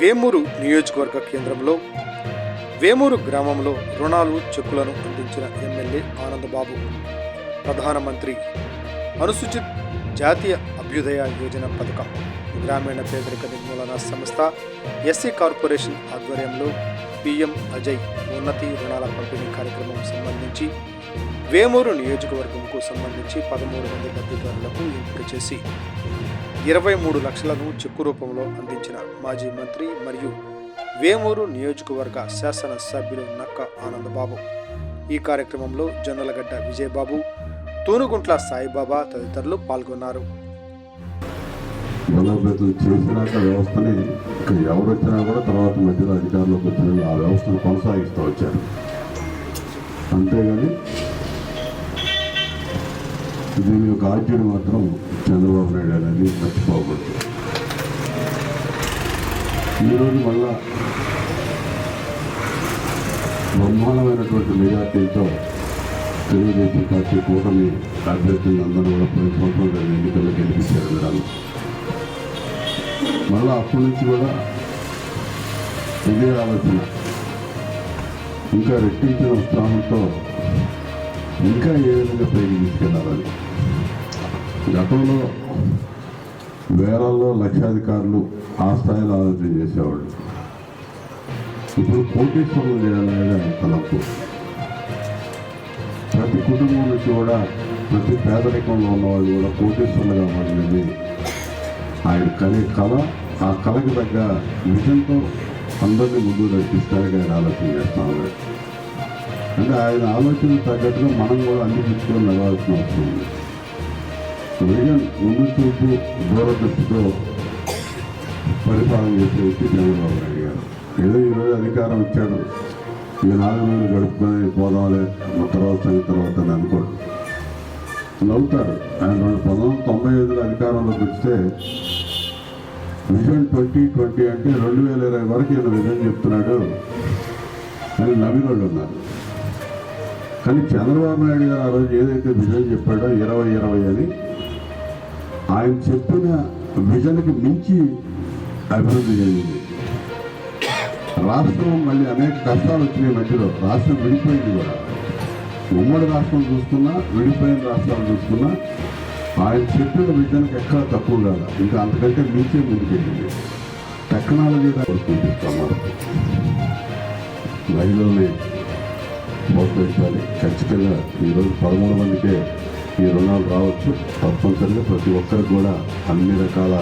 వేమూరు నియోజకవర్గ కేంద్రంలో వేమూరు గ్రామంలో రుణాలు చెక్కులను అందించిన ఎమ్మెల్యే ఆనందబాబు. ప్రధానమంత్రి అనుసూచిత్ జాతీయ అభ్యుదయ యోజన పథకం గ్రామీణ పేదరిక నిర్మూలన సంస్థ ఎస్సీ కార్పొరేషన్ ఆధ్వర్యంలో పిఎం అజయ్ ఉన్నతి రుణాల పంపిణీ కార్యక్రమం సంబంధించి వేమూరు నియోజకవర్గంకు సంబంధించి పదమూడు మంది లబ్ధిదారులకు ఎంపిక చేసి ఇరవై మూడు లక్షలను చెక్కు రూపంలో అందించిన మాజీ మంత్రి మరియు వేమూరు నియోజకవర్గ శాసనసభ్యులు నక్క ఆనందబాబు. ఈ కార్యక్రమంలో జొన్నలగడ్డ విజయబాబు తూనుగుంట్ల సాయిబాబా తదితరులు పాల్గొన్నారు. బలోపేతం చేసినాక వ్యవస్థని ఎవరు వచ్చినా కూడా తర్వాత మధ్యలో అధికారంలోకి వచ్చిన ఆ వ్యవస్థను కొనసాగిస్తూ వచ్చారు. అంతేగాని దీని యొక్క ఆద్యుడు మాత్రం చంద్రబాబు నాయుడు అనేది మర్చిపోకూడదు. ఈరోజు మళ్ళా బ్రహ్మాండమైనటువంటి మెజార్టీతో తెలుగుదేశం పార్టీ కూటమి అభ్యర్థులు అందరూ కూడా ప్రతి సంవత్సరం ఎన్నికల్లో గెలిపించారు మీరు మళ్ళీ అప్పటి నుంచి కూడా ఇదే ఆలోచన. ఇంకా రెట్టించిన ఉత్సాహంతో ఇంకా ఏ విధంగా పైకి తీసుకెళ్ళాలని గతంలో వేలల్లో లక్షాధికారులు ఆ స్థాయిలో ఆలోచన చేసేవాళ్ళు. ఇప్పుడు కోటీశ్వరులు చేయాలనేది ఆయన ప్రతి కుటుంబం నుంచి కూడా ప్రతి పేదరికంలో ఉన్నవాళ్ళు కూడా కోటేశ్వరులుగా మారింది. ఆయన కనే కళ ఆ కళకి తగ్గ విజన్తో అందరినీ ముందు నడిపిస్తారని ఆయన ఆలోచన చేస్తా అంటే ఆయన ఆలోచన తగ్గట్టుగా మనం కూడా అన్ని పుచ్చుకొని అవసరం ఉంది విజన్ ముందు చూపు దూరదృష్టితో పరిపాలన చేసే వ్యక్తి చంద్రబాబు నాయుడు గారు. ఏదో ఈరోజు అధికారం ఇచ్చాడు. ఈ నాలుగు రోజులు గడుపుకొని పోదాంలే తర్వాత తర్వాత అని అనుకోడు. నవ్వుతారు. ఆయన రెండు పంతొమ్మిది వందల తొంభై ఐదులో అధికారంలోకి వస్తే విజన్ ట్వంటీ ట్వంటీ అంటే రెండు వేల ఇరవై వరకు ఈయన విజన్ చెప్తున్నాడు అని నవ్వినోళ్ళు ఉన్నారు. కానీ చంద్రబాబు నాయుడు గారు ఆ రోజు ఏదైతే విజన్ చెప్పాడో ఇరవై ఇరవై అని ఆయన చెప్పిన విజన్కి మించి అభివృద్ధి చెందింది రాష్ట్రం మళ్ళీ అనేక కష్టాలు వచ్చినాయి మధ్యలో. రాష్ట్రం విడిపోయింది కూడా. ఉమ్మడి రాష్ట్రం చూసుకున్నా విడిపోయిన రాష్ట్రాలు చూసుకున్నా ఆయన చెప్పిన విజన్కి ఎక్కడ తక్కువ కాదు. ఇంకా అంతకంటే మించే ముందుకెళ్ళింది. టెక్నాలజీ చూపిస్తున్నారు రైల్లోనే ప్రోత్సహించాలి ఖచ్చితంగా ఈరోజు పదమూడు మందికే ఈ రుణాలు రావచ్చు. తప్పనిసరిగా ప్రతి ఒక్కరికి కూడా అన్ని రకాల